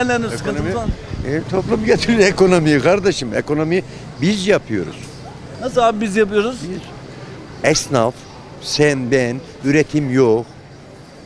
Ekonomi, e, toplum getiriyor ekonomiyi kardeşim. Ekonomi biz yapıyoruz. Nasıl abi biz yapıyoruz? Esnaf, sen, ben, üretim yok.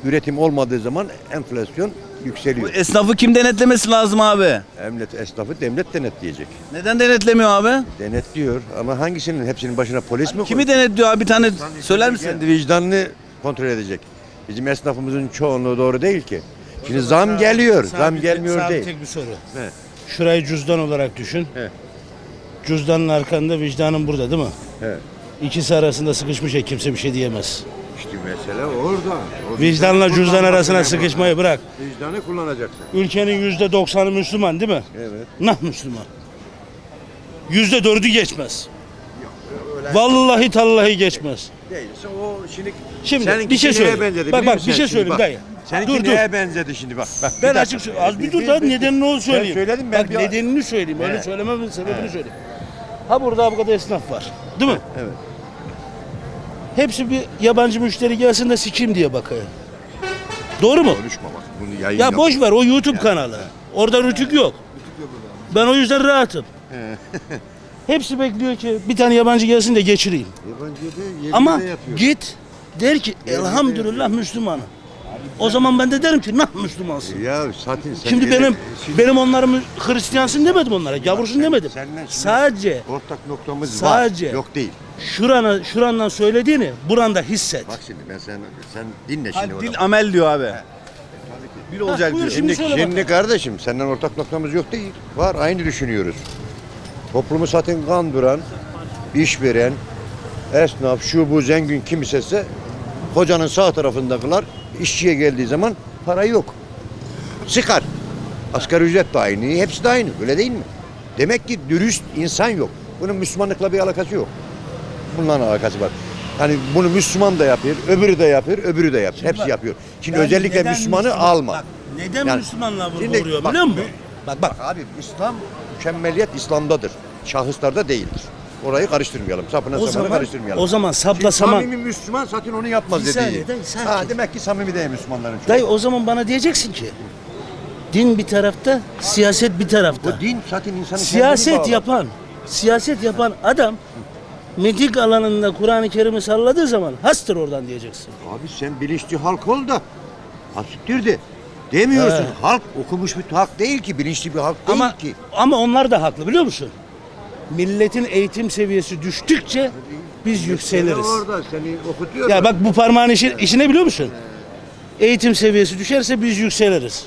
Üretim olmadığı zaman enflasyon Bu yükseliyor. esnafı kim denetlemesi lazım abi? Emniyet esnafı devlet denetleyecek. Neden denetlemiyor abi? Denetliyor ama hangisinin hepsinin başına polis mi Kimi denetliyor abi bir tane koyuyor? söyler misin? Kendi vicdanını kontrol edecek. Bizim esnafımızın çoğunluğu doğru değil ki. Şimdi zam geliyor, zam Sabit- gelmiyor sabit değil. tek bir soru. He. Şurayı cüzdan olarak düşün. He. Cüzdanın arkanda vicdanın burada değil mi? He. İkisi arasında sıkışmış ya kimse bir şey diyemez. İşte mesele orada. O Vicdanla cüzdan arasına sıkışmayı bırak. Vicdanı kullanacaksın. Ülkenin yüzde doksanı Müslüman değil mi? Evet. Nah Müslüman. Yüzde dördü geçmez. Vallahi tallahi geçmez. Değilse o şimdi Şimdi Seninki bir şey neye söyleyeyim. benzedi Bak biliyor bak bir musun şey şimdi? söyleyeyim Bak, dayı. Seninki dur dur. neye benzedi şimdi bak. bak bir Ben dakika. açık söyleyeyim. Az bir Bir- dur bir- da bir- nedenini onu söyleyeyim. söyledim, ben Bak bir- nedenini söyleyeyim. Öyle He. söylememin sebebini söyleyeyim. Ha burada bu kadar esnaf var. Değil mi? Evet. Hepsi bir yabancı müşteri gelsin de sikeyim diye bakıyor. Doğru mu? Konuşma bak. Bunu yayın Ya yap. boş ver o YouTube kanalı. Orada rütük yok. Ben o yüzden rahatım. Hepsi bekliyor ki bir tane yabancı gelsin de geçireyim. Yabancı değil, Ama yapıyor. git der ki elhamdülillah Müslümanım. O zaman ben de derim ki nah Müslümansın. Ya zaten sen Şimdi benim Şimdi benim onlara mü- Hristiyansın demedim onlara, gavursun demedim. Sadece ortak noktamız Sadece- var. Yok değil. şurana şurandan söylediğini buranda hisset. Bak şimdi ben sen sen dinle Ha, şimdi. dil onu. amel diyor abi. Bir olacak buyur diyor. şimdi. Şimdi, şimdi kardeşim senden ortak noktamız yok değil. Var aynı düşünüyoruz. Toplumu zaten kandıran, iş veren, esnaf, şu bu zengin kimsese hocanın sağ tarafındakiler işçiye geldiği zaman para yok. Sıkar. Asgari ücret de aynı, hepsi de aynı. Öyle değil mi? Demek ki dürüst insan yok. Bunun Müslümanlıkla bir alakası yok. Bununla alakası var. Hani bunu Müslüman da yapıyor, öbürü de yapıyor, öbürü de yapıyor. Hepsi bak, yapıyor. Şimdi Yani özellikle Müslümanı Müslüman- alma. Bak, neden Yani- Şimdi vuruyor bak, biliyor musun? mü- Bak bak. Abi İslam mükemmeliyet İslam'dadır. Şahıslarda değildir. Orayı karıştırmayalım. Sapına O zaman karıştırmayalım. o zaman sapla saman. Samimi Müslüman zaten onu yapmaz Bir dediği. dayı. Ha, demek ki samimi değil Müslümanların çoğu. Dayı o zaman bana diyeceksin ki din bir tarafta, siyaset bir tarafta. O din zaten kendini Siyaset yapan, siyaset yapan adam medik alanında Kur'an-ı Kerim'i salladığı zaman hastır oradan diyeceksin. Abi sen bilinçli halk ol da asiktir de. Demiyorsun. He. Halk okumuş bir halk değil ki. Bilinçli bir halk değil Ama ki. ama onlar da haklı biliyor musun? Milletin eğitim seviyesi düştükçe biz yükseliriz. Orada seni okutuyor. Ya bak bu parmağın işi, işine biliyor musun? Eğitim seviyesi düşerse biz yükseliriz.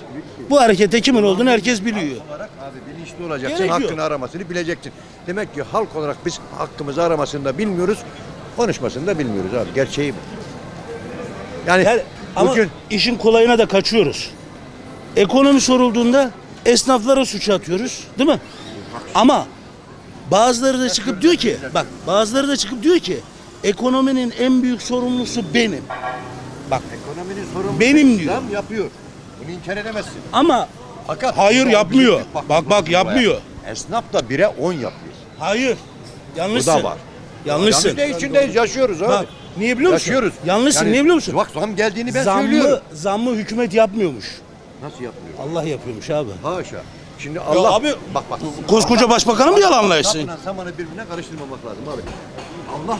Bu harekette kimin olduğunu herkes biliyor. olarak abi bilinçli olacaksın. Gerek yok. hakkını aramasını bileceksin. Demek ki halk olarak biz hakkımızı aramasını da bilmiyoruz. Konuşmasını da bilmiyoruz abi. Gerçeği bu. Yani, Yani ama bugün işin kolayına da kaçıyoruz. Ekonomi sorulduğunda esnaflara suç atıyoruz, değil mi? Ama bazıları da çıkıp diyor ki, bak bazıları da çıkıp diyor ki ekonominin en büyük sorumlusu benim. Bak ekonominin sorumlusu Benim diyor. İslam yapıyor. Bunu inkar edemezsin. ama Fakat Hayır, bu da yapmıyor. bakmak Bak, bak, lazım yapmıyor. olaya. Esnaf da bire 10 yapıyor. hayır. Bu Yanlışsın. da var. Yanlışsın. Yanlış değil içindeyiz yaşıyoruz abi. Bak, niye biliyor musun? Yaşıyoruz. Yanlışsın. Yani niye biliyor musun? Bak zam geldiğini ben zammı, söylüyorum. zammı hükümet yapmıyormuş. Nasıl yapmıyor? Allah yapıyormuş abi. Haşa. Şimdi Allah abi, bak bak. Koskoca başbakanı mı yalanlaysın? Sapına samanı birbirine karıştırmamak lazım abi. Allah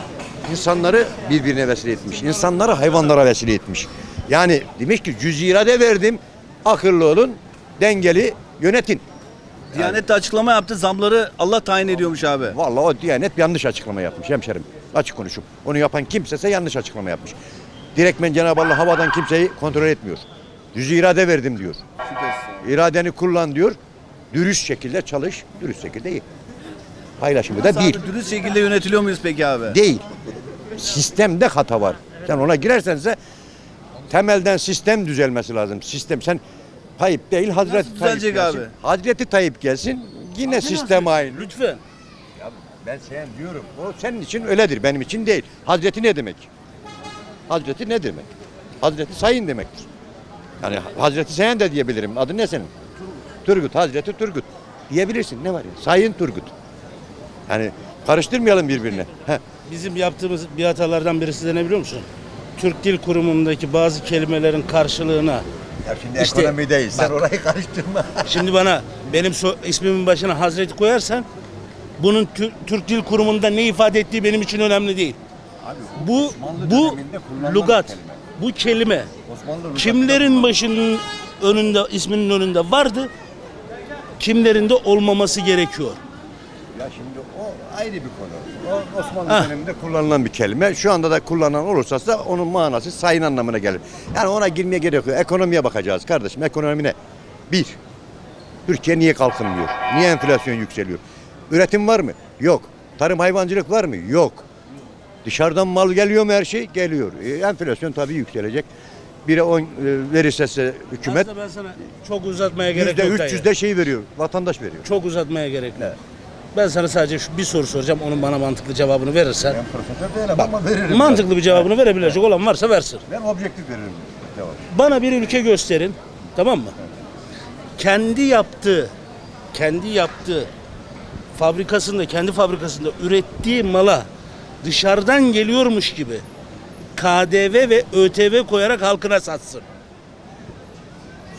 insanları birbirine vesile etmiş. İnsanları hayvanlara vesile etmiş. Yani demiş ki cüz irade verdim. Akıllı olun, dengeli yönetin. Diyanet de açıklama yaptı. Zamları Allah tayin ediyormuş abi. Vallahi o Diyanet yanlış açıklama yapmış hemşerim. Açık konuşup. Onu yapan kimsese yanlış açıklama yapmış. Direktmen Cenab-ı Allah havadan kimseyi kontrol etmiyor. Düz irade verdim diyor. İradeni kullan diyor. Dürüst şekilde çalış, dürüst şekilde iyi. Paylaşımı da değil. dürüst şekilde yönetiliyor muyuz peki abi? Değil. Sistemde hata var. Sen ona girersense temelden sistem düzelmesi lazım. Sistem sen Tayyip değil Hazreti Nasıl Tayyip düzelecek gelsin. abi? Hazreti Tayyip gelsin yine sistem aynı. Lütfen. Ben sen diyorum. O senin için öyledir. Benim için değil. Hazreti ne demek? Hazreti ne demek? Hazreti sayın demektir. Yani Hazreti Sayın de diyebilirim. Adı ne senin? Turgut. Hazreti Turgut. Diyebilirsin. Ne var ya? Sayın Turgut. Yani karıştırmayalım birbirine. Heh. Bizim yaptığımız bir hatalardan birisi de ne biliyor musun? Türk Dil Kurumu'ndaki bazı kelimelerin karşılığına Ya şimdi İşte, ekonomideyiz. Sen bak. orayı karıştırma. Şimdi bana benim so- ismimin başına Hazreti koyarsan bunun Tür- Türk Dil Kurumu'nda ne ifade ettiği benim için önemli değil. Bu Osmanlı bu lugat, kelime. bu kelime Osmanlı kimlerin başının önünde isminin önünde vardı? Kimlerin de olmaması gerekiyor. Ya şimdi o ayrı bir konu. O Osmanlı Hah. döneminde kullanılan bir kelime. Şu anda da kullanılan olursa da onun manası sayın anlamına gelir. Yani ona girmeye gerek yok. Ekonomiye bakacağız kardeşim. Ekonomi ne? Bir, Türkiye niye kalkınmıyor? Niye enflasyon yükseliyor? Üretim var mı? Yok. Tarım hayvancılık var mı? Yok. Dışarıdan mal geliyor mu her şey? Geliyor. E, enflasyon tabii yükselecek. Bire 10 verirse size hükümet Aslında ben sana çok uzatmaya gerek yüzde yok. dayı. 300 de şey veriyor. Vatandaş veriyor. Çok uzatmaya gerek yok. Ben sana sadece şu bir soru soracağım. Onun bana mantıklı cevabını verirsen. Ben profesör değilim ama veririm. Mantıklı bir cevabını verebilecek olan varsa versin. Ben objektif veririm. Devam. Bana bir ülke gösterin. Tamam mı? Kendi yaptığı, kendi yaptığı fabrikasında, kendi fabrikasında ürettiği mala dışarıdan geliyormuş gibi KDV ve ÖTV koyarak halkına satsın.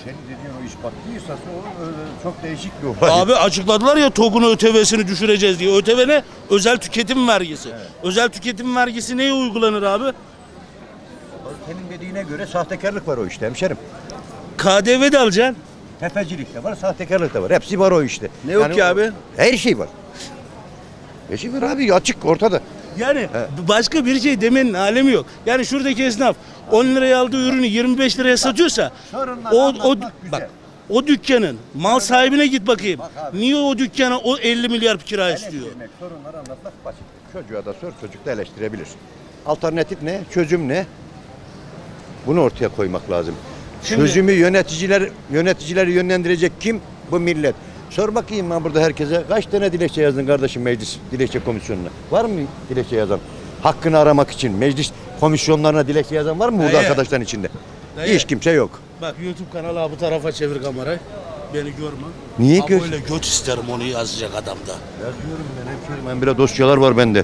Senin dediğin o iş değilse o öyle çok değişik bir olay. Abi açıkladılar ya TOG'un ÖTV'sini düşüreceğiz diye. ÖTV ne? Özel tüketim vergisi. Özel tüketim vergisi neye uygulanır abi? Senin dediğine göre sahtekarlık var o işte hemşerim. KDV de alacaksın. Tefecilik de var, sahtekarlık da var. Hepsi var o işte. Ne yok ki o- abi? Her şey var. Her şey var abi açık ortada. Yani başka bir şey demenin alemi yok. Yani şuradaki esnaf 10 liraya aldığı ürünü 25 liraya satıyorsa sorunları o o anlatmak güzel. bak o dükkanın mal sahibine git bakayım. Bak abi. Niye o dükkana o 50 milyar kira istiyor? Eleştirmek, sorunları anlatmak basit. Çocuğa da sor, çocuk da eleştirebilir. Alternatif ne? Çözüm ne? Bunu ortaya koymak lazım. Şimdi- Çözümü yöneticiler yöneticileri yönlendirecek kim? Bu millet. Sor bakayım ben burada herkese kaç tane dilekçe yazdın kardeşim meclis dilekçe komisyonuna? Var mı dilekçe yazan? Hakkını aramak için meclis komisyonlarına dilekçe yazan var mı burada Dayı. arkadaşların içinde? Dayı. Hiç kimse yok. Bak YouTube kanalı bu tarafa çevir kamerayı. Beni görme. Niye Abi gör- öyle göt isterim onu yazacak adamda. Yazıyorum ben hemşerim. Ben biraz dosyalar var bende.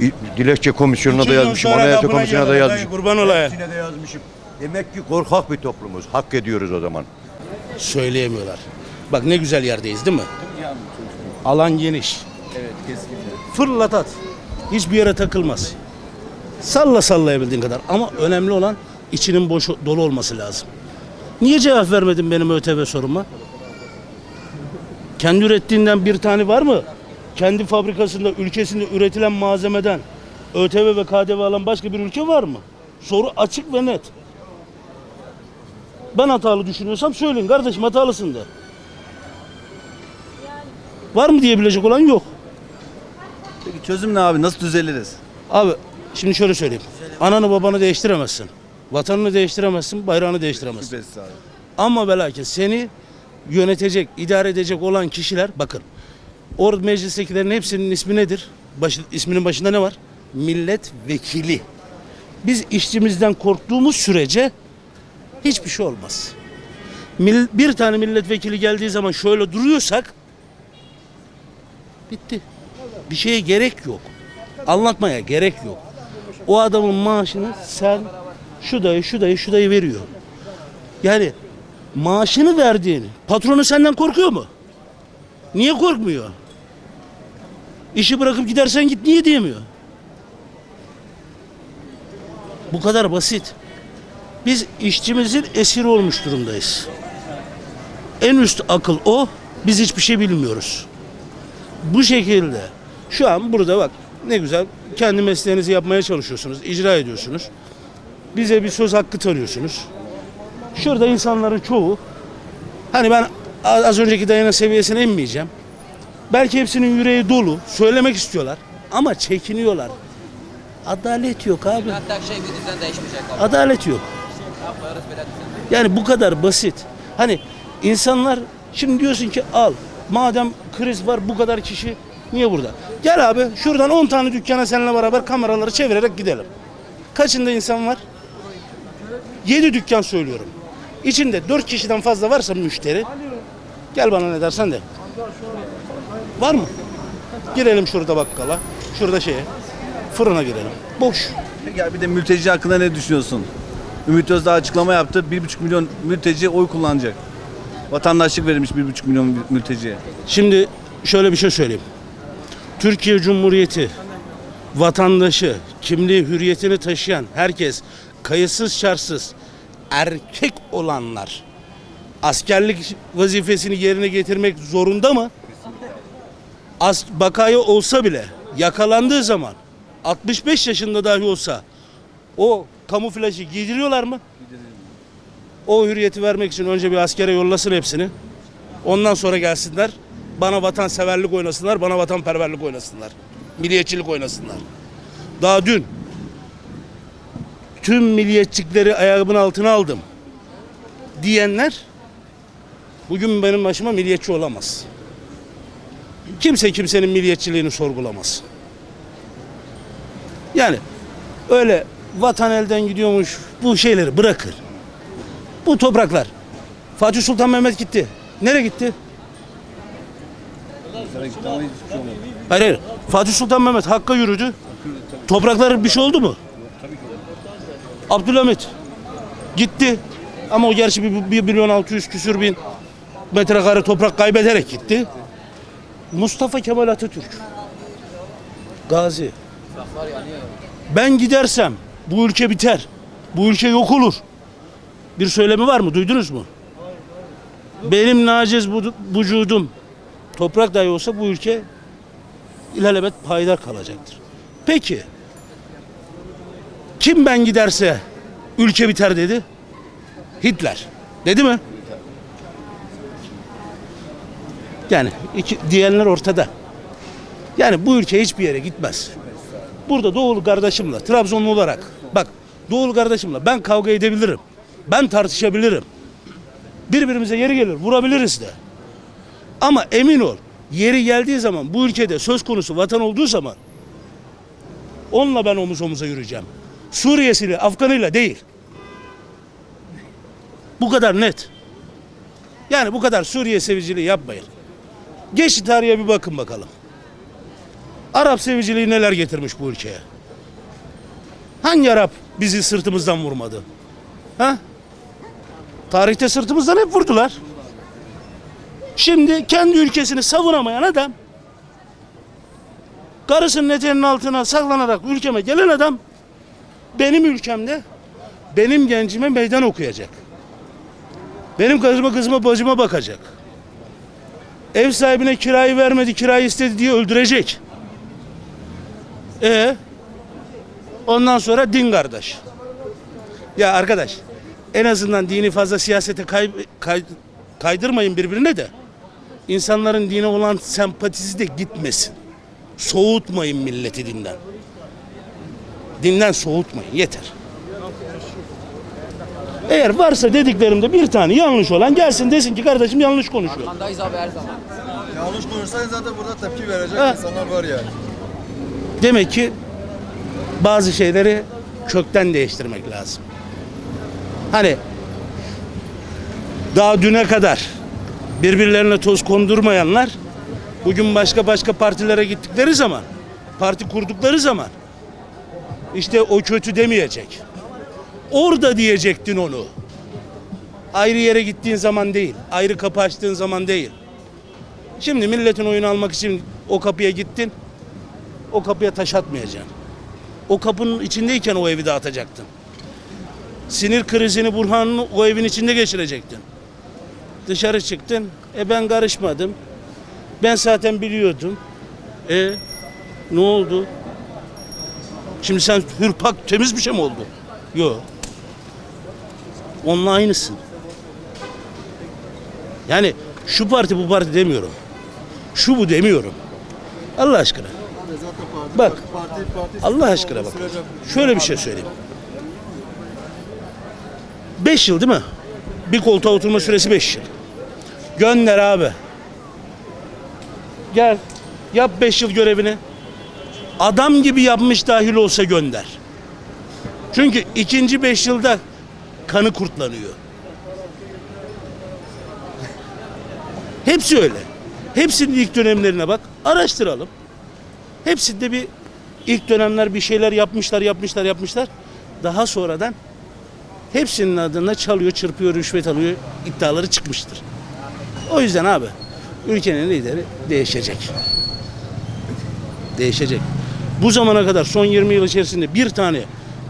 İ- Dilekçe komisyonuna da yazmışım, anayasa komisyonuna da yazmışım. kurban olayım. Hepsine de yazmışım. Demek ki korkak bir toplumuz. Hak ediyoruz o zaman. Söyleyemiyorlar. Bak ne güzel yerdeyiz değil mi? Alan geniş. Evet kesinlikle. Fırlat at. Hiçbir yere takılmaz. Salla sallayabildiğin kadar. Ama önemli olan içinin boş dolu olması lazım. Niye cevap vermedin benim ÖTV soruma? Kendi ürettiğinden bir tane var mı? Kendi fabrikasında, ülkesinde üretilen malzemeden ÖTV ve KDV alan başka bir ülke var mı? Soru açık ve net. Ben hatalı düşünüyorsam söyleyin kardeşim hatalısın de. Var mı diyebilecek olan yok. Peki çözüm ne abi? Nasıl düzeliriz? Abi şimdi şöyle söyleyeyim. Ananı babanı değiştiremezsin. Vatanını değiştiremezsin, bayrağını değiştiremezsin. Şüphesiz abi. Ama ve lakin seni yönetecek, idare edecek olan kişiler bakın. Orada meclistekilerin hepsinin ismi nedir? Başı, isminin başında ne var? Milletvekili. Biz işçimizden korktuğumuz sürece hiçbir şey olmaz. Mil- bir tane milletvekili geldiği zaman şöyle duruyorsak bitti. Bir şeye gerek yok. Anlatmaya gerek yok. O adamın maaşını sen şu dayı şu dayı şu dayı veriyor. Yani maaşını verdiğini patronu senden korkuyor mu? Niye korkmuyor? İşi bırakıp gidersen git niye diyemiyor? Bu kadar basit. Biz işçimizin esiri olmuş durumdayız. En üst akıl o. Biz hiçbir şey bilmiyoruz. Bu şekilde şu an burada bak ne güzel kendi mesleğinizi yapmaya çalışıyorsunuz, icra ediyorsunuz. Bize bir söz hakkı tanıyorsunuz. Şurada insanların çoğu hani ben az önceki dayana seviyesine inmeyeceğim. Belki hepsinin yüreği dolu, söylemek istiyorlar ama çekiniyorlar. Adalet yok abi. Hatta şey bir düzen değişmeyecek abi. Adalet yok. Yani bu kadar basit. Hani insanlar şimdi diyorsun ki al madem kriz var bu kadar kişi niye burada? Gel abi şuradan 10 tane dükkana seninle beraber kameraları çevirerek gidelim. Kaçında insan var? 7 dükkan söylüyorum. İçinde 4 kişiden fazla varsa müşteri gel bana ne dersen de. Var mı? Girelim şurada bakkala. Şurada şeye. Fırına girelim. Boş. Abi bir de mülteci hakkında ne düşünüyorsun? Ümit Özdağ açıklama yaptı. 1,5 milyon mülteci oy kullanacak. Vatandaşlık verilmiş 1,5 milyon mülteciye. Şimdi şöyle bir şey söyleyeyim. Türkiye Cumhuriyeti vatandaşı, kimliği, hürriyetini taşıyan herkes kayıtsız şartsız erkek olanlar askerlik vazifesini yerine getirmek zorunda mı? As bakaya olsa bile yakalandığı zaman 65 yaşında dahi olsa o kamuflajı giydiriyorlar mı? O hürriyeti vermek için önce bir askere yollasın hepsini. Ondan sonra gelsinler. Bana vatanseverlik oynasınlar, bana vatanperverlik oynasınlar. Milliyetçilik oynasınlar. Daha dün tüm milliyetçilikleri ayağımın altına aldım diyenler bugün benim başıma milliyetçi olamaz. Kimse kimsenin milliyetçiliğini sorgulamaz. Yani öyle vatan elden gidiyormuş bu şeyleri bırakır. Bu topraklar. Fatih Sultan Mehmet gitti. Nereye gitti? Hayır hayır. Fatih Sultan Mehmet Hakk'a yürüdü. Topraklar bir şey oldu mu? Abdülhamit gitti. Ama o gerçi bir, bir milyon altı yüz küsür bin metrekare toprak kaybederek gitti. Mustafa Kemal Atatürk. Gazi. Ben gidersem bu ülke biter. Bu ülke yok olur. Bir söylemi var mı? Duydunuz mu? Benim naciz vücudum toprak dahi olsa bu ülke ilelebet payidar kalacaktır. Peki kim ben giderse ülke biter dedi? Hitler. Dedi mi? Yani iki, diyenler ortada. Yani bu ülke hiçbir yere gitmez. Burada Doğulu kardeşimle, Trabzonlu olarak bak Doğulu kardeşimle ben kavga edebilirim. Ben tartışabilirim. Birbirimize yeri gelir, vurabiliriz de. Ama emin ol, yeri geldiği zaman bu ülkede söz konusu vatan olduğu zaman onunla ben omuz omuza yürüyeceğim. Suriyesiyle, Afganıyla değil. Bu kadar net. Yani bu kadar Suriye seviciliği yapmayın. Geçti tarihe bir bakın bakalım. Arap seviciliği neler getirmiş bu ülkeye? Hangi Arap bizi sırtımızdan vurmadı? Ha? Tarihte sırtımızdan hep vurdular. Şimdi kendi ülkesini savunamayan adam karısının eteğinin altına saklanarak ülkeme gelen adam benim ülkemde benim gencime meydan okuyacak. Benim kızıma kızıma bacıma bakacak. Ev sahibine kirayı vermedi, kirayı istedi diye öldürecek. E ondan sonra din kardeş. Ya arkadaş en azından dini fazla siyasete kay, kay- kaydırmayın birbirine de insanların dine olan sempatisi de gitmesin. Soğutmayın milleti dinden. Dinden soğutmayın yeter. Eğer varsa dediklerimde bir tane yanlış olan gelsin desin ki kardeşim yanlış konuşuyor. Arkandayız abi her zaman. Yanlış konuşsaydın zaten burada tepki verecek Ha. insanlar var yani. Demek ki bazı şeyleri kökten değiştirmek lazım. Hani daha düne kadar birbirlerine toz kondurmayanlar bugün başka başka partilere gittikleri zaman, parti kurdukları zaman işte o kötü demeyecek. Orada diyecektin onu. Ayrı yere gittiğin zaman değil, ayrı kapı açtığın zaman değil. Şimdi milletin oyunu almak için o kapıya gittin, o kapıya taş atmayacaksın. O kapının içindeyken o evi dağıtacaktın. Sinir krizini Burhan'ın o evin içinde geçirecektin. Dışarı çıktın. E ben karışmadım. Ben zaten biliyordum. E ne oldu? Şimdi sen hürpak temiz bir şey mi oldu? Yok. Onunla aynısın. Yani şu parti bu parti demiyorum. Şu bu demiyorum. Allah aşkına. Bak. Allah aşkına bak. Şöyle bir şey söyleyeyim. 5 yıl değil mi? Bir koltuğa oturma süresi 5 yıl. Gönder abi. Gel. Yap 5 yıl görevini. Adam gibi yapmış dahil olsa gönder. Çünkü ikinci 5 yılda kanı kurtlanıyor. Hepsi öyle. Hepsinin ilk dönemlerine bak. Araştıralım. Hepsinde bir ilk dönemler bir şeyler yapmışlar, yapmışlar, yapmışlar. Daha sonradan hepsinin adına çalıyor, çırpıyor, rüşvet alıyor iddiaları çıkmıştır. O yüzden abi ülkenin lideri değişecek. Değişecek. Bu zamana kadar son 20 yıl içerisinde bir tane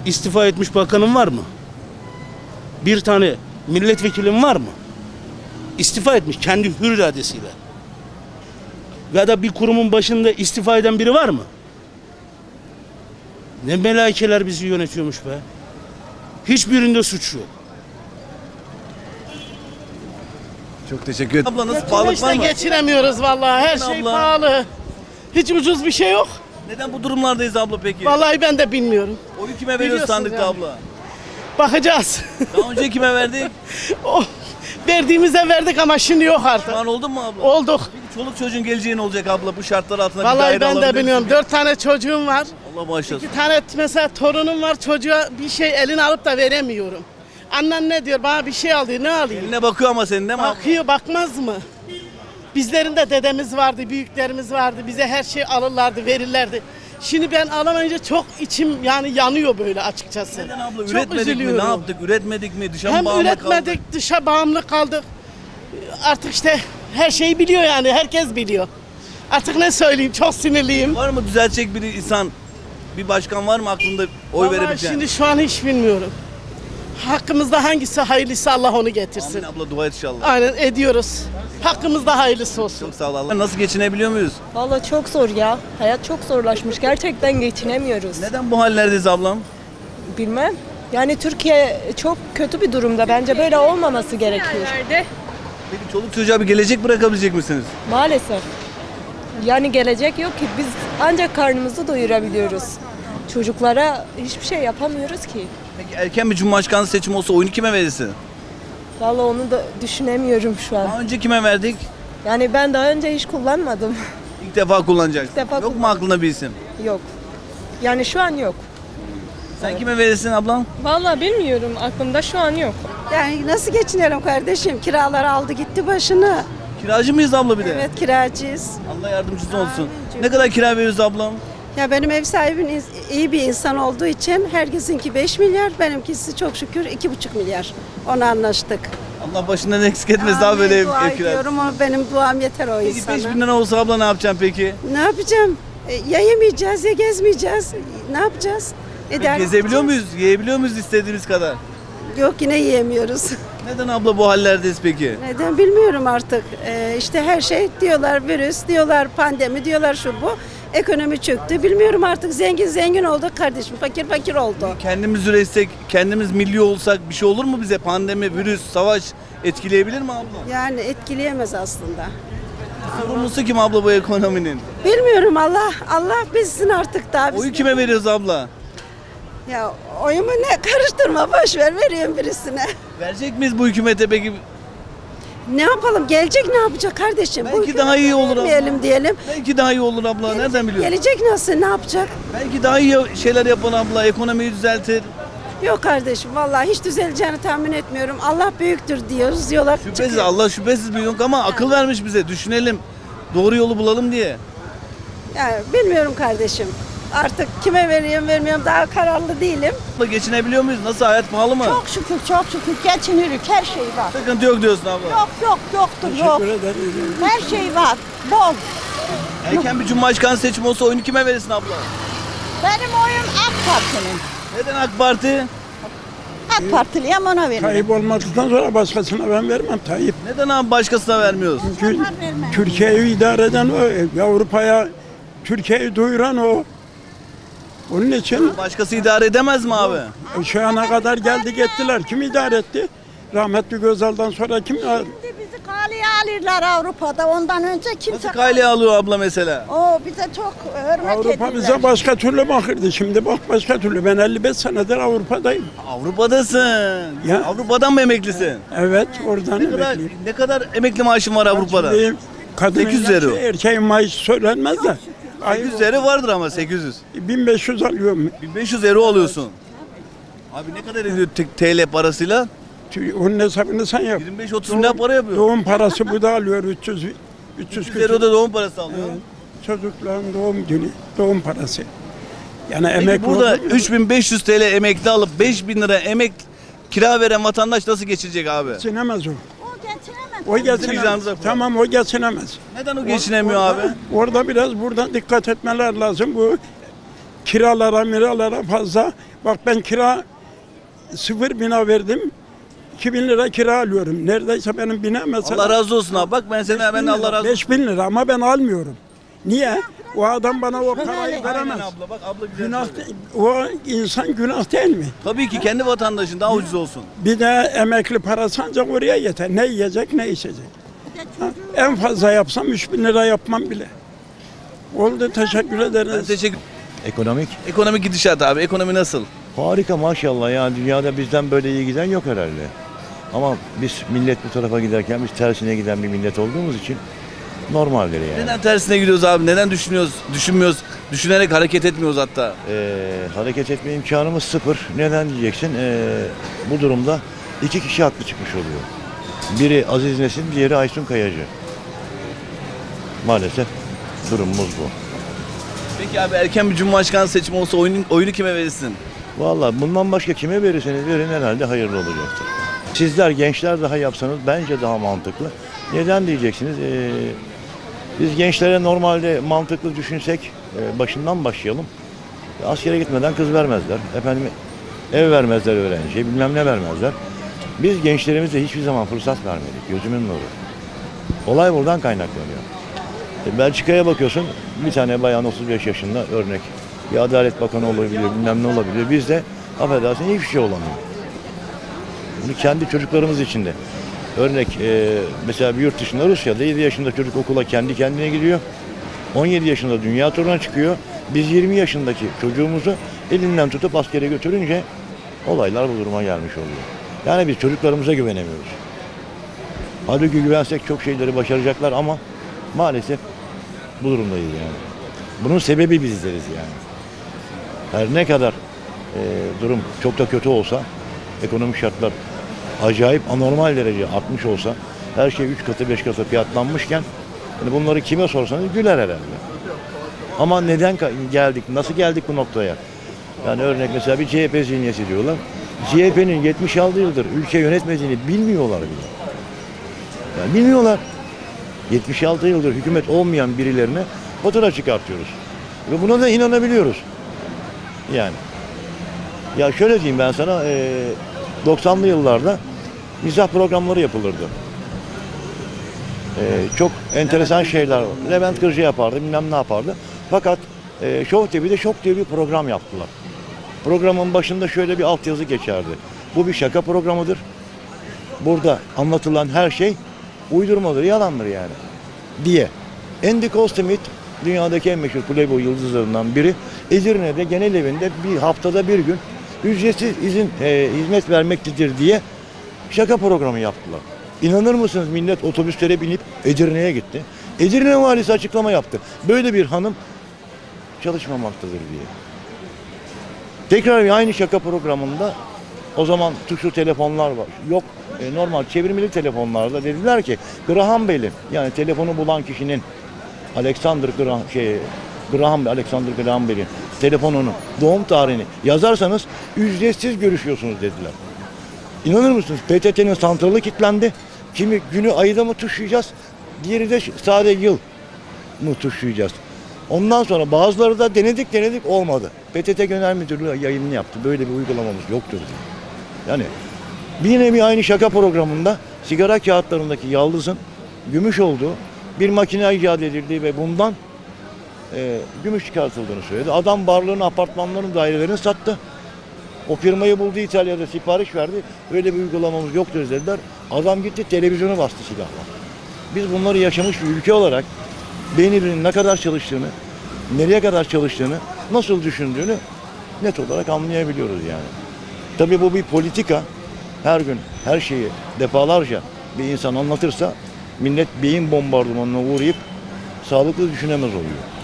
istifa etmiş bakanın var mı? Bir tane milletvekilin var mı? İstifa etmiş kendi hür iradesiyle. Ya da bir kurumun başında istifa eden biri var mı? Ne melaikeler bizi yönetiyormuş be. Hiçbirinde suç yok. Çok teşekkür ederim. Abla nasıl pahalılık var İşte mı? geçinemiyoruz vallahi. Her Neden şey abla? pahalı. Hiç ucuz bir şey yok. Neden bu durumlardayız abla peki? Vallahi ben de bilmiyorum. Oyu kime veriyoruz Biliyorsunuz sandıkta yani. abla? Bakacağız. Daha önce kime verdik? oh, verdiğimize verdik ama şimdi yok artık. Pişman oldun mu abla? Olduk. Peki çoluk çocuğun geleceği ne olacak abla bu şartlar altında bir Vallahi daire ben alabilir de bilmiyorum. Dört tane çocuğum var. Allah bağışlasın. Bir tane mesela torunum var. Çocuğa bir şey eline alıp da veremiyorum. Annen ne diyor? Bana bir şey al diyor. Ne alayım? Eline bakıyor ama senin değil mi? Bakıyor bakmaz mı? Bizlerin de dedemiz vardı, büyüklerimiz vardı. Bize her şey alırlardı, verirlerdi. Şimdi ben alamayınca çok içim yani yanıyor böyle açıkçası. Neden abla? Çok Üretmedik mi? üzülüyorum. Ne yaptık? Üretmedik mi? Dışa Hem bağımlı üretmedik, kaldık? dışa bağımlı kaldık. Artık işte her şeyi biliyor yani, herkes biliyor. Artık ne söyleyeyim, çok sinirliyim. Var mı düzeltecek bir insan? Bir başkan var mı aklında oy Vallahi verebileceğin? şimdi şu an hiç bilmiyorum. Hakkımızda hangisi hayırlısı Allah onu getirsin. Amin abla dua et inşallah. Aynen ediyoruz. Hakkımızda hayırlısı olsun. Çok sağ ol Allah. Nasıl geçinebiliyor muyuz? Vallahi çok zor ya. Hayat çok zorlaşmış. Gerçekten geçinemiyoruz. Neden bu hallerdeyiz ablam? Bilmem. Yani Türkiye çok kötü bir durumda. Bence böyle olmaması gerekiyor. Peki çoluk çocuğa bir gelecek bırakabilecek misiniz? Maalesef. Yani gelecek yok ki. Biz ancak karnımızı doyurabiliyoruz. Çocuklara hiçbir şey yapamıyoruz ki. Peki erken bir cumhurbaşkanlığı seçimi olsa oyunu kime verirsin? Vallahi onu da düşünemiyorum şu an. Daha önce kime verdik? Yani ben daha önce hiç kullanmadım. İlk defa kullanacak. İlk defa Yok mu kullanacağım. aklında bir isim? yok. Yani şu an yok. Sen kime verirsin ablam? Vallahi bilmiyorum. Aklımda şu an yok. Yani nasıl geçinelim kardeşim? Kiralar aldı gitti başını. Kiracı mıyız abla bir de? Evet kiracıyız. Allah yardımcısı olsun. Ne kadar kira veriyoruz ablam? Ya benim ev sahibim ins- iyi bir insan olduğu için herkesinki 5 milyar, benimkisi çok şükür 2,5 milyar. Onu anlaştık. Allah başından eksik etmez daha Amin, böyle ev, dua ev kirası. ediyorum ama benim duam yeter o Peki insana. 5 bin lira olsa abla ne yapacaksın peki? Ne yapacağım? E, Ya yemeyeceğiz ya gezmeyeceğiz. Ne yapacağız? Peki İdare gezebiliyor muyuz? Yiyebiliyor muyuz istediğimiz kadar? Yok yine yiyemiyoruz. Neden abla bu hallerdeyiz peki? Neden bilmiyorum artık. Ee, işte her şey diyorlar virüs, diyorlar pandemi, diyorlar şu bu. Ekonomi çöktü. Bilmiyorum artık zengin zengin oldu kardeşim, fakir fakir oldu. Kendimiz üretsek, kendimiz milli olsak bir şey olur mu bize? Pandemi, virüs, savaş etkileyebilir mi abla? Yani etkileyemez aslında. Sorumlusu kim abla bu ekonominin? Bilmiyorum Allah, Allah bilsin artık daha. biz- Oyu kime veriyoruz abla? Ya oyumu ne karıştırma boş ver veriyorum birisine. Verecek miyiz bu hükümete peki? Ne yapalım gelecek ne yapacak kardeşim? Belki daha iyi olur vermeyelim diyelim. Belki daha iyi olur abla. Nereden biliyorsun? Gelecek nasıl ne yapacak? Belki daha iyi şeyler yapan abla. Ekonomiyi düzeltir. Yok kardeşim vallahi hiç düzeleceğini tahmin etmiyorum. Allah büyüktür diyoruz diyorlar. Şüphesiz çıkıyor. Allah şüphesiz büyük ama akıl vermiş bize. Düşünelim. Doğru yolu bulalım diye. Yani bilmiyorum kardeşim. Artık kime vereyim vermiyorum daha kararlı değilim. Abla geçinebiliyor muyuz? Nasıl hayat pahalı mı? Çok şükür çok şükür geçinirik her şey var. Sıkıntı yok diyorsun abla. Yok yok yoktur yok. Her şey var. Bol. Erken bir cumhurbaşkanı seçimi olsa oyunu kime verirsin abla? Benim oyun AK Parti'nin. Neden AK Parti? AK Partiliyim ona veririm. Tayyip olmadıktan sonra başkasına ben vermem Tayyip. Neden abi başkasına vermiyoruz? Çünkü Türkiye'yi idare eden o, Avrupa'ya Türkiye'yi duyuran o. Onun için Başkası idare edemez mi abi? e, şu ana kadar geldi gittiler. Kim idare etti? Rahmetli Gözal'dan sonra kim? Şimdi bizi kaliye alırlar Avrupa'da. Ondan önce kimse... Nasıl kayle alıyor abla mesela? O bize çok hürmet Avrupa ediyorlar. bize başka türlü bakırdı. Şimdi bak başka türlü. Ben 55 senedir Avrupa'dayım. Avrupa'dasın. Ya. Avrupa'dan mı emeklisin? Evet oradan Ne kadar, emekliyim. ne kadar emekli maaşın var Avrupa'da? Şimdi Kadının 800 yaşı, euro. erkeğin maaşı söylenmez de. Ay, 800 euro vardır ama 800. 1500 alıyorum. 1500 euro alıyorsun. Abi ne kadar ediyor t- TL parasıyla? Onun hesabını sen yap. 25-30 milyar para yapıyor. Doğum parası bu da alıyor 300 300 100 euro da doğum parası alıyor. Çocukların doğum günü, doğum parası. Yani Peki emekli burada olur mu? 3500 TL emekli alıp 5000 lira emek kira veren vatandaş nasıl geçirecek abi? Geçinemez o. O geçinemez. Tamam o geçinemez. Neden o geçinemiyor abi? Orada biraz buradan dikkat etmeler lazım. Bu kiralara miralara fazla. Bak ben kira sıfır bina verdim. 2000 lira kira alıyorum. Neredeyse benim bina mesela. Allah razı olsun abi. Bak ben ben de Allah razı olsun. 5000 lira ama ben almıyorum. Niye? O adam bana o parayı veremez. abla bak abla güzel Günah, söylüyor. o insan günah değil mi? Tabii ki kendi vatandaşın daha ucuz olsun. Bir de emekli parası ancak oraya yeter. Ne yiyecek ne içecek. Ha, En fazla yapsam 3000 lira yapmam bile. Oldu teşekkür Ben ederiz. teşekkür Ekonomik. Ekonomik gidişat abi. Ekonomi nasıl? Harika maşallah ya dünyada bizden böyle iyi giden yok herhalde. Ama biz millet bu tarafa giderken biz tersine giden bir millet olduğumuz için normaldir yani. Neden tersine gidiyoruz abi? Neden düşünüyoruz? Düşünmüyoruz. Düşünerek hareket etmiyoruz hatta. Ee, hareket etme imkanımız sıfır. Neden diyeceksin? Ee, bu durumda iki kişi haklı çıkmış oluyor. Biri Aziz Nesin, diğeri Aysun Kayacı. Maalesef durumumuz bu. Peki abi erken bir cumhurbaşkanı seçimi olsa oyunu, oyunu kime verirsin? Vallahi bundan başka kime verirseniz verin herhalde hayırlı olacaktır. Sizler gençler daha yapsanız bence daha mantıklı. Neden diyeceksiniz? Ee, biz gençlere normalde mantıklı düşünsek e, başından başlayalım. Askere gitmeden kız vermezler. Efendim ev vermezler öğrenciye, bilmem ne vermezler. Biz gençlerimize hiçbir zaman fırsat vermedik. Gözümün nuru. Olay buradan kaynaklanıyor. E, Belçika'ya bakıyorsun bir tane bayan 35 yaşında örnek. Bir adalet bakanı olabilir, bilmem ne olabilir. Bizde affedersin hiçbir şey olamıyor. Bunu kendi çocuklarımız için de. Örnek e, mesela bir yurt dışında Rusya'da 7 yaşında çocuk okula kendi kendine gidiyor. 17 yaşında dünya turuna çıkıyor. Biz 20 yaşındaki çocuğumuzu elinden tutup askere götürünce olaylar bu duruma gelmiş oluyor. Yani biz çocuklarımıza güvenemiyoruz. Halbuki güvensek çok şeyleri başaracaklar ama maalesef bu durumdayız yani. Bunun sebebi bizleriz yani. Her ne kadar e, durum çok da kötü olsa, ekonomik şartlar acayip anormal derece artmış olsa, her şey 3 katı 5 katı fiyatlanmışken yani bunları kime sorsanız güler herhalde. Ama neden geldik, nasıl geldik bu noktaya? Yani örnek mesela bir CHP zihniyeti diyorlar. CHP'nin 76 yıldır ülke yönetmediğini bilmiyorlar bile. Yani bilmiyorlar. 76 yıldır hükümet olmayan birilerine fatura çıkartıyoruz. Ve buna da inanabiliyoruz. Yani. Ya şöyle diyeyim ben sana, eee, 90'lı yıllarda mizah programları yapılırdı. Eee, çok enteresan şeyler. var. Levent Kırcı yapardı, bilmem ne yapardı. Fakat eee Show TV'de Şok diye bir program yaptılar. Programın başında şöyle bir altyazı geçerdi. Bu bir şaka programıdır. Burada anlatılan her şey uydurmadır, yalandır yani diye. Andy Koldesmith dünyadaki en meşhur Playboy yıldızlarından biri. Edirne'de genel evinde bir haftada bir gün ücretsiz izin e, hizmet vermektedir diye şaka programı yaptılar. İnanır mısınız millet otobüslere binip Edirne'ye gitti. Edirne valisi açıklama yaptı. Böyle bir hanım çalışmamaktadır diye. Tekrar aynı şaka programında o zaman tuşlu telefonlar var. Yok e, normal çevirmeli telefonlarda dediler ki Graham Bell'in yani telefonu bulan kişinin Alexander Graham, şey, Graham Alexander Graham Bell'in telefonunu, doğum tarihini yazarsanız ücretsiz görüşüyorsunuz dediler. İnanır mısınız? PTT'nin santralı kilitlendi. Kimi günü ayda mı tuşlayacağız? Diğeri de sade yıl mı tuşlayacağız? Ondan sonra bazıları da denedik denedik olmadı. PTT Genel Müdürlüğü yayınını yaptı. Böyle bir uygulamamız yoktur. Yani bir nevi aynı şaka programında sigara kağıtlarındaki yaldızın gümüş olduğu bir makine icat edildiği ve bundan e, gümüş çıkartıldığını söyledi. Adam varlığını, apartmanların, dairelerini sattı. O firmayı buldu İtalya'da sipariş verdi. Öyle bir uygulamamız yoktur dediler. Adam gitti televizyonu bastı silahla. Biz bunları yaşamış bir ülke olarak beyninin ne kadar çalıştığını, nereye kadar çalıştığını, nasıl düşündüğünü net olarak anlayabiliyoruz yani. Tabii bu bir politika. Her gün her şeyi defalarca bir insan anlatırsa millet beyin bombardımanına uğrayıp sağlıklı düşünemez oluyor.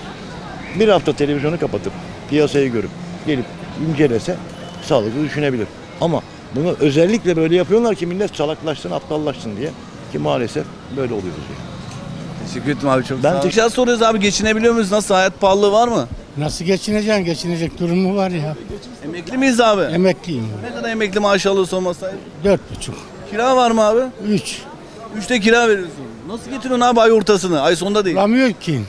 Bir hafta televizyonu kapatıp piyasayı görüp gelip incelese sağlıklı düşünebilir. Ama bunu özellikle böyle yapıyorlar ki millet salaklaşsın, aptallaşsın diye. Ki maalesef böyle oluyoruz. Yani. Teşekkür ederim abi çok Ben sağ ol. teşekkür- Bir şey soruyoruz abi geçinebiliyor muyuz? Nasıl hayat pahalılığı var mı? Nasıl geçineceksin? Geçinecek durumu var ya. Emekli miyiz abi? Emekliyim. Ne kadar emekli maaşı alıyorsa olmasa? Dört buçuk. Kira var mı abi? Üç. Üçte kira veriyorsun. Nasıl getiriyorsun abi ay ortasını? Ay sonunda değil. Bulamıyor ki.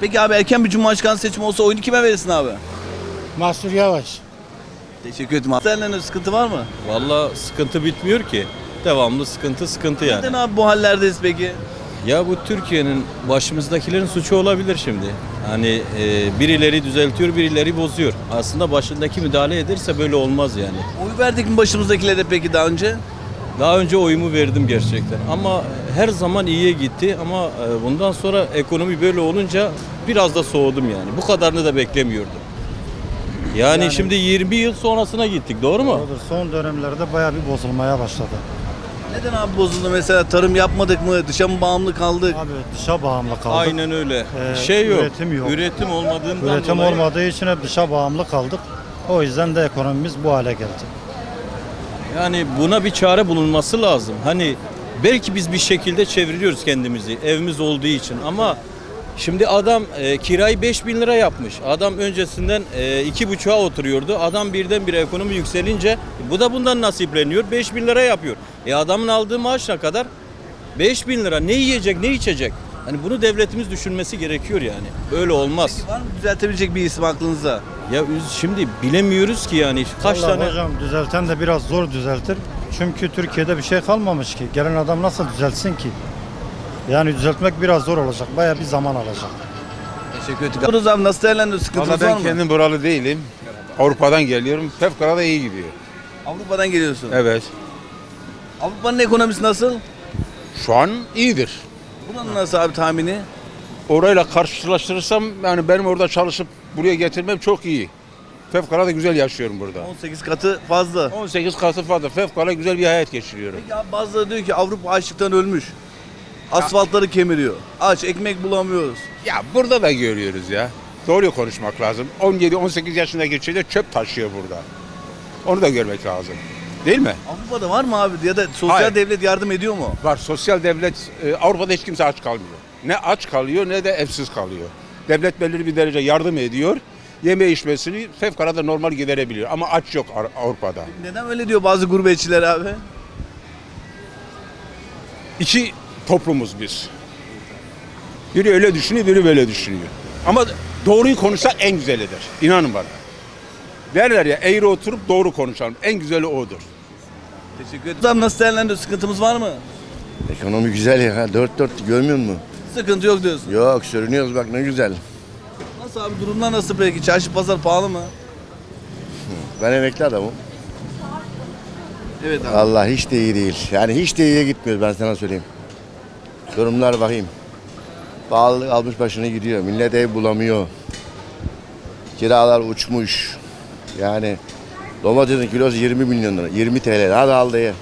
Peki abi erken bir cumhurbaşkanı seçimi olsa oyunu kime verirsin abi? Mahsur Yavaş. Teşekkür ederim abi. Senden sıkıntı var mı? Valla sıkıntı bitmiyor ki. Devamlı sıkıntı sıkıntı yani. Neden abi bu hallerdeyiz peki? Ya bu Türkiye'nin başımızdakilerin suçu olabilir şimdi. Hani e, birileri düzeltiyor, birileri bozuyor. Aslında başındaki müdahale ederse böyle olmaz yani. Oy verdik mi başımızdakilere peki daha önce? Daha önce oyumu verdim gerçekten ama her zaman iyiye gitti ama e, bundan sonra ekonomi böyle olunca biraz da soğudum yani. Bu kadarını da beklemiyordum. Yani, şimdi 20 yıl sonrasına gittik doğru mu? Son dönemlerde bayağı bir bozulmaya başladı. Neden abi bozuldu mesela? Tarım yapmadık mı? Dışa mı bağımlı kaldık? Abi dışa bağımlı kaldık. Aynen öyle. Ee, şey yok. üretim yok. Üretim olmadığından Üretim dolayı. olmadığı için hep dışa bağımlı kaldık. O yüzden de ekonomimiz bu hale geldi. Yani buna bir çare bulunması lazım. Hani belki biz bir şekilde çeviriyoruz kendimizi evimiz olduğu için ama şimdi adam e, kirayı 5 bin lira yapmış. Adam öncesinden e, iki buçuğa oturuyordu. Adam birdenbire ekonomi yükselince bu da bundan nasipleniyor. 5 bin lira yapıyor. E adamın aldığı maaş ne kadar? 5 bin lira ne yiyecek ne içecek? Hani bunu devletimiz düşünmesi gerekiyor yani. Öyle olmaz. Var mı düzeltebilecek bir isim aklınızda? Ya şimdi bilemiyoruz ki yani kaç Vallahi tane hocam düzelten de biraz zor düzeltir. Çünkü Türkiye'de bir şey kalmamış ki. Gelen adam nasıl düzeltsin ki? Yani düzeltmek biraz zor olacak. Bayağı bir zaman alacak. Teşekkür ederim. Buradayız abi nasıl değerlendiriyorsun? Sıkıntımız var mı? buralı değilim. Avrupa'dan geliyorum. Fevkalade iyi gidiyor. Avrupa'dan geliyorsun. Evet. Avrupa'nın ekonomisi nasıl? Şu an iyidir. Buranın nasıl abi tahmini? Orayla karşılaştırırsam yani benim orada çalışıp buraya getirmem çok iyi. Fevkalade güzel yaşıyorum burada. 18 katı fazla. 18 katı fazla fevkalade güzel bir hayat geçiriyorum. Peki abi bazıları diyor ki Avrupa açlıktan ölmüş. Asfaltları kemiriyor. Aç ekmek bulamıyoruz. Ya burada da görüyoruz ya. Doğru konuşmak lazım. 17-18 yaşındaki çocuk çöp taşıyor burada. Onu da görmek lazım. Değil mi? Avrupa'da var mı abi ya da sosyal Hayır. devlet yardım ediyor mu? Var sosyal devlet e, Avrupa'da hiç kimse aç kalmıyor. Ne aç kalıyor ne de evsiz kalıyor. Devlet belirli bir derece yardım ediyor. Yeme içmesini fevkalade normal giderebiliyor. Ama aç yok Avrupa'da. Neden öyle diyor bazı gurbetçiler abi? İki toplumuz biz. Biri öyle düşünüyor, biri böyle düşünüyor. Ama doğruyu konuşsak en güzelidir. İnanın bana. Derler ya eğri oturup doğru konuşalım. En güzeli odur. Teşekkür ederim. Nasıl değerlendiriyorsun? Sıkıntımız var mı? Ekonomi güzel ya. Dört dört görmüyor musun? Sıkıntı yok diyorsun. Yok sürünüyoruz bak ne güzel. Nasıl abi durumlar nasıl peki? Çarşı pazar pahalı mı? Ben emekli adamım. Evet abi. Allah hiç de iyi değil. Yani hiç de iyiye gitmiyor ben sana söyleyeyim. Durumlar bakayım. Pahalılık almış başını gidiyor. Millet ev bulamıyor. Kiralar uçmuş. Yani domatesin kilosu 20 milyon lira. 20 TL. Hadi al diye.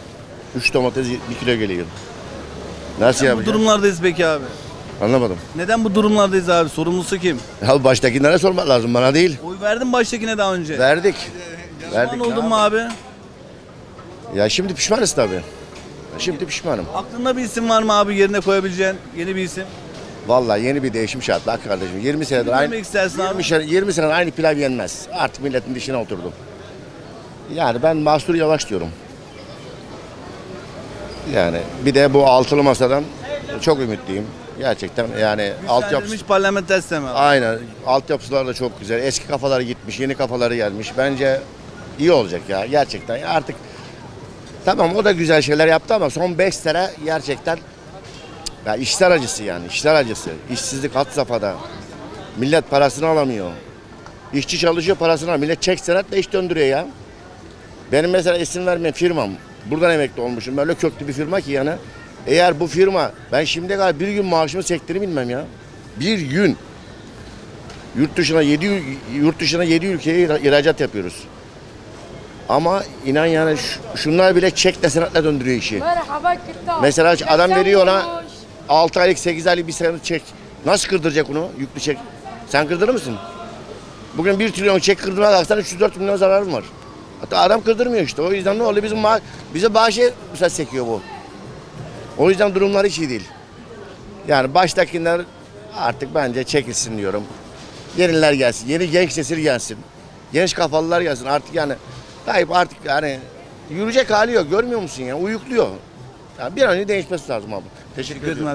3 domates 1 kilo geliyor. Nasıl Bu yapacağız? durumlardayız peki abi. Anlamadım. Neden bu durumlardayız abi? Sorumlusu kim? Ya baştakilere sormak lazım bana değil. Oy verdin baştakine daha önce. Verdik. Pişman Verdik. oldun mu abi? Ya şimdi pişmanız tabii. Şimdi pişmanım. Aklında bir isim var mı abi yerine koyabileceğin yeni bir isim? Vallahi yeni bir değişim şart. Bak kardeşim 20 senedir Ne aynı demek istersin abi? 20, sene- 20 senedir aynı pilav yenmez. Artık milletin dişine oturdum. Yani ben Mahsur Yavaş diyorum. Yani bir de bu altılı masadan çok ümitliyim. Gerçekten yani altyapısı Güçlendirilmiş parlamenter sistemi abi. aynen altyapılar da çok güzel. Eski kafaları gitmiş, yeni kafaları gelmiş. Bence iyi olacak ya gerçekten. Ya artık tamam o da güzel şeyler yaptı ama son 5 sene gerçekten ya işler acısı yani işler acısı. İşsizlik had safhada. Millet parasını alamıyor. İşçi çalışıyor parasını alamıyor. Millet çek senetle iş döndürüyor ya. Benim mesela isim vermeyen firmam. Buradan emekli olmuşum. Böyle köklü bir firma ki yani. Eğer bu firma ben şimdiye kadar bir gün maaşımı çektiğini bilmem ya. Bir gün. Yurt dışına 7 yurt dışına 7 ülkeye ihra- ihracat yapıyoruz. Ama inan yani şu- şunlar bile çekle senetle döndürüyor işi. Mesela adam veriyor ona 6 aylık 8 aylık bir senelik çek. Nasıl kırdıracak onu yüklü çek? Sen kırdırır mısın? Bugün 1 trilyon çek kırdırmaya kalksan 304 milyon zararım var. Hatta adam kırdırmıyor işte. O yüzden ne oluyor? Bizim bize bağışı mesela sekiyor bu. O yüzden durumlar hiç iyi değil. Yani baştakiler Artık bence çekilsin diyorum. Yeniler gelsin. Yeni genç nesil gelsin. Genç kafalılar gelsin. Artık yani Tayyip artık yani yürüyecek hali yok. Görmüyor musun ya? Uyukluyor. Ya bir an önce değişmesi lazım abi. Teşekkür Teşekkür ederim.